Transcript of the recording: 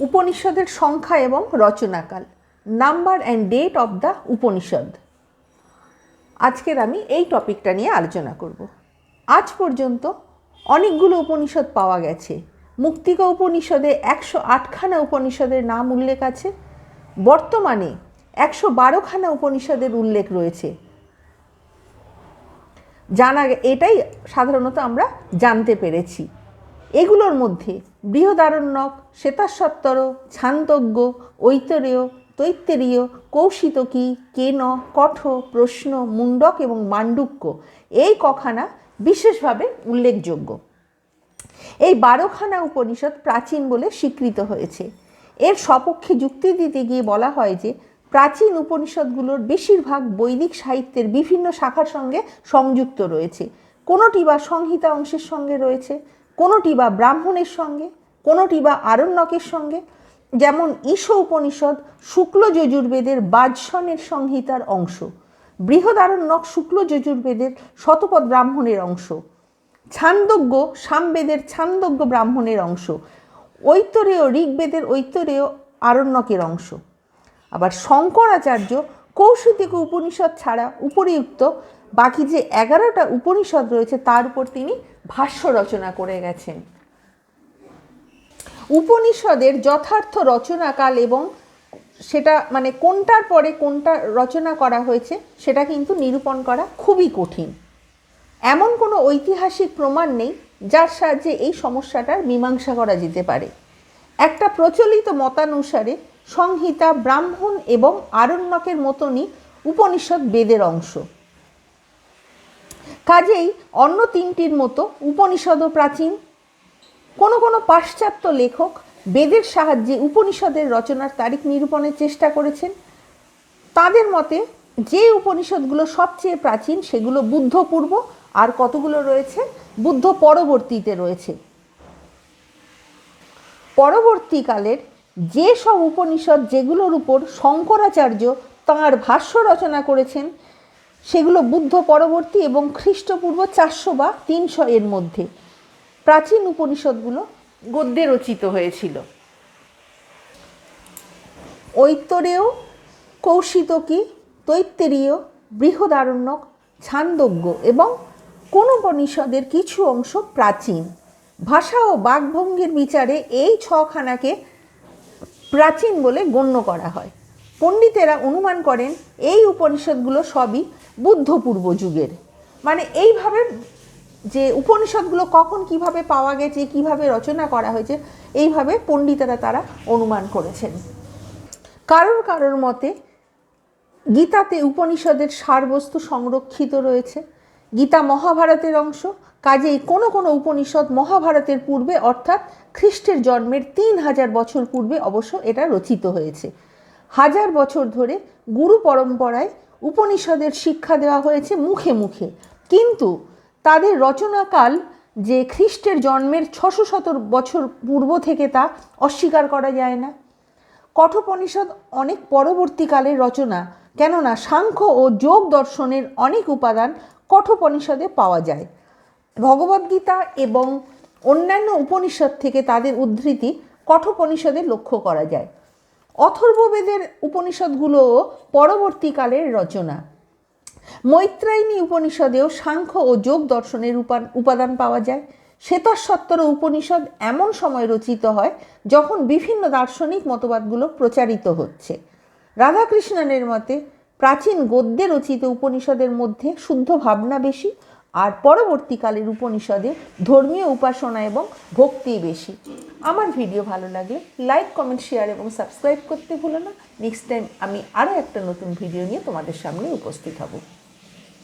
উপনিষদের সংখ্যা এবং রচনাকাল number and date of the Upanishad. আজকের আমি এই টপিকটা নিয়ে আলোচনা করব। আজ পর্যন্ত অনেকগুলো উপনিষদ পাওয়া গেছে। মুক্তিকা উপনিষদে একশো আটখানা উপনিষদের নাম উল্লেখ আছে। বর্তমানে একশো বারোখানা উপনিষদের উল্লেখ রয়েছে। জানা এটাই সাধারণত আমরা জানতে পেরেছি। এগুলোর মধ্যে বৃহদারণ্যক শ্বেতাশ্বত্তর ছান্দজ্ঞ ঐতরেয়, তৈত্তেরীয়, কৌশিতকী, কেন, কঠ, প্রশ্ন মুন্ডক এবং মান্ডুক্য। এই কখানা বিশেষভাবে উল্লেখযোগ্য। এই বারোখানা উপনিষদ প্রাচীন বলে স্বীকৃত হয়েছে। এর সপক্ষে যুক্তি দিতে গিয়ে বলা হয় যে, প্রাচীন উপনিষদগুলোর বেশিরভাগ বৈদিক সাহিত্যের বিভিন্ন শাখার সঙ্গে সংযুক্ত রয়েছে। কোনোটি বা সংহিতা অংশের সঙ্গে রয়েছে। কোনোটি বা ব্রাহ্মণের সঙ্গে, কোনোটি বা আরণ্যকের সঙ্গে, যেমন ঈশ উপনিষদ শুক্ল যজুর্বেদের বাজসনের সংহিতার অংশ, বৃহদারণ্যক শুক্ল যজুর্বেদের শতপথ ব্রাহ্মণের অংশ, ছান্দজ্ঞ সামবেদের ছান্দজ্ঞ ব্রাহ্মণের অংশ ঐতরেয় ঋগ্বেদের ঐতরেয় আরণ্যকের অংশ। আবার শঙ্করাচার্য কৌশিক উপনিষদ ছাড়া উপরিউক্ত বাকি যে এগারোটা উপনিষদ রয়েছে, তার উপর তিনি ভাষ্য রচনা করে গেছেন। উপনিষদের যথার্থ রচনাকাল এবং সেটা মানে কোনটার পরে কোনটা রচনা করা হয়েছে, সেটা কিন্তু নিরূপণ করা খুবই কঠিন। এমন কোনো ঐতিহাসিক প্রমাণ নেই যার সাহায্যে এই সমস্যাটার মীমাংসা করা যেতে পারে। একটা প্রচলিত মতানুসারে সংহিতা ব্রাহ্মণ এবং আরণ্যকের মতনই উপনিষদ বেদের অংশ। কাজেই অন্য তিনটির মতো উপনিষদও প্রাচীন। কোনো কোনো পাশ্চাত্য লেখক বেদের সাহায্যে উপনিষদের রচনার তারিখ নিরূপণের চেষ্টা করেছেন। তাদের মতে যে উপনিষদগুলো সবচেয়ে প্রাচীন সেগুলো বুদ্ধপূর্ব আর কতগুলো রয়েছে? বুদ্ধ পরবর্তীতে রয়েছে। পরবর্তীকালের যে সব উপনিষদ যেগুলোর উপর শঙ্করাচার্য তাঁর ভাষ্য রচনা করেছেন, সেগুলো বুদ্ধ পরবর্তী এবং খ্রিস্টপূর্ব চারশো বা তিনশো এর মধ্যে। প্রাচীন উপনিষদগুলো গদ্যে রচিত হয়েছিল। ঐতরেয় কৌশিতকী তৈত্তেরীয়, বৃহদারণ্যক, ছান্দজ্ঞ এবং কোন উপনিষদের কিছু অংশ প্রাচীন। ভাষা ও বাকভঙ্গির বিচারে এই ছখানাকে প্রাচীন বলে গণ্য করা হয়। পণ্ডিতেরা অনুমান করেন, এই উপনিষদগুলো সবই বুদ্ধপূর্ব যুগের। মানে এইভাবে যে উপনিষদগুলো কখন কীভাবে পাওয়া গেছে, কীভাবে রচনা করা হয়েছে, এইভাবে পণ্ডিতেরা তারা অনুমান করেছেন। কারোর কারোর মতে গীতাতে উপনিষদের সারবস্তু সংরক্ষিত রয়েছে। গীতা মহাভারতের অংশ। কাজেই কোনো কোনো উপনিষদ মহাভারতের পূর্বে, অর্থাৎ খ্রিস্টের জন্মের তিন হাজার বছর পূর্বে অবশ্য এটা রচিত হয়েছে। হাজার বছর ধরে গুরু পরম্পরায় উপনিষদের শিক্ষা দেওয়া হয়েছে মুখে মুখে। কিন্তু তাদের রচনাকাল যে খ্রিস্টের জন্মের ছশো শত বছর পূর্ব থেকে তা অস্বীকার করা যায় না। কঠোপনিষদ অনেক পরবর্তীকালের রচনা, কেননা সাংখ্য ও যোগ দর্শনের অনেক উপাদান কঠোপনিষদে পাওয়া যায়। ভগবদ্গীতা এবং অন্যান্য উপনিষদ থেকে তাদের উদ্ধৃতি কঠোপনিষদে লক্ষ্য করা যায়। অথর্ববেদের উপনিষদগুলোও পরবর্তীকালের রচনা। মৈত্রায়ণী উপনিষদেও সাংখ্য ও যোগ দর্শনের উপা- উপাদান পাওয়া যায়। শ্বেতস্বত্তর উপনিষদ এমন সময় রচিত হয় যখন বিভিন্ন দার্শনিক মতবাদগুলো প্রচারিত হচ্ছে। রাধাকৃষ্ণনের মতে প্রাচীন গদ্যে রচিত উপনিষদের মধ্যে শুদ্ধ ভাবনা বেশি, আর পরবর্তীকালের উপনিষদে ধর্মীয় উপাসনা এবং ভক্তি বেশি। আমার ভিডিও ভালো লাগলে লাইক, কমেন্ট, শেয়ার এবং সাবস্ক্রাইব করতে ভুলো না। নেক্সট টাইম আমি আরও একটা নতুন ভিডিও নিয়ে তোমাদের সামনে উপস্থিত হব।